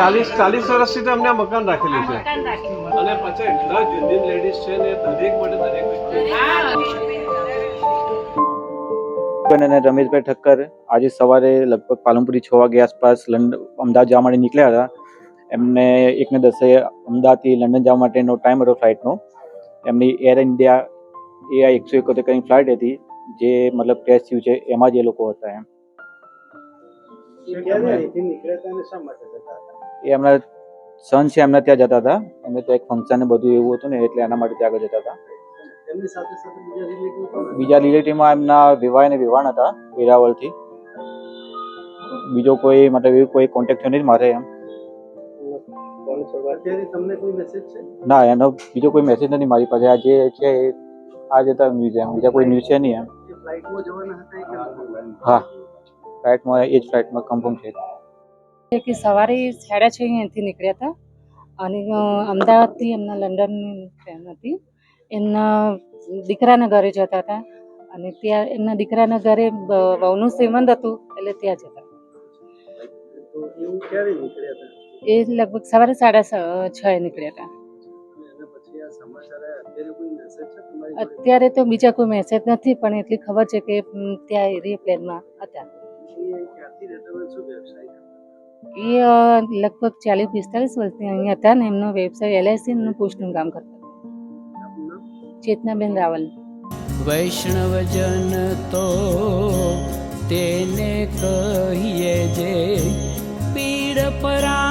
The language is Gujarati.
ચાલીસ ચાલીસ વર્ષથી તો અમને મકાન રાખેલું છે. અને પછી એટલા જુનિયર લેડીઝ છે ને દરેક માટે દરેક અને રમેશભાઈ ઠક્કર આજે સવારે લગભગ પાલનપુરી છ વાગે આસપાસ લંડન અમદાવાદ જવા માટે નીકળ્યા હતા. એમને એકને દસે અમદાવાદથી લંડન જવા માટેનો ટાઈમ હતો ફ્લાઇટનો એમની એર ઇન્ડિયા એ આ એકસો એકોતેર કરીને ફ્લાઇટ હતી જે મતલબ ટેસ્ટ થયું છે એમાં જ એ લોકો હતા એમ. એ એમના સન છે એમના ત્યાં જતા હતા. એમને તો એક ફંક્શન બધું એવું હતું ને એટલે એના માટે ત્યાં આગળ જતા હતા. બીજા રિલેટિવમાં એમના વિવાહ અને વિવાહ હતા વેરાવળથી બીજો કોઈ મતલબ એવું કોઈ કોન્ટેક્ટ થયો નથી મારે એમ. ના એનો બીજો કોઈ મેસેજ નથી મારી પાસે. આ જે છે એ આ જતા ન્યૂઝ એમ બીજા કોઈ ન્યૂઝ છે નહીં એમ. હા. ફ્લાઇટમાં એ જ ફ્લાઇટમાં કન્ફર્મ છે. કે સવારે સાડા છ અહીંયાથી નીકળ્યા હતા. અને અમદાવાદથી એમના લંડનની ટ્રેન હતી. એમના દીકરાના ઘરે જતા હતા. અને ત્યાં એમના દીકરાના ઘરે વહુનું શ્રીમંત હતું એટલે ત્યાં જતા એ લગભગ સવારે સાડા છ એ નીકળ્યા હતા. અત્યારે તો બીજા કોઈ મેસેજ નથી, પણ એટલી ખબર છે કે ત્યાં એરિયા પ્લેનમાં હતા. એ લગભગ ચાલીસ પિસ્તાલીસ વર્ષથી અહીંયા હતા ને એમનો વ્યવસાય એલઆઈસી નું પોસ્ટનું કામ કરતા ચેતનાબેન રાવલ. વૈષ્ણવજન તો તેને કહીએ જે પીડ પરાઈ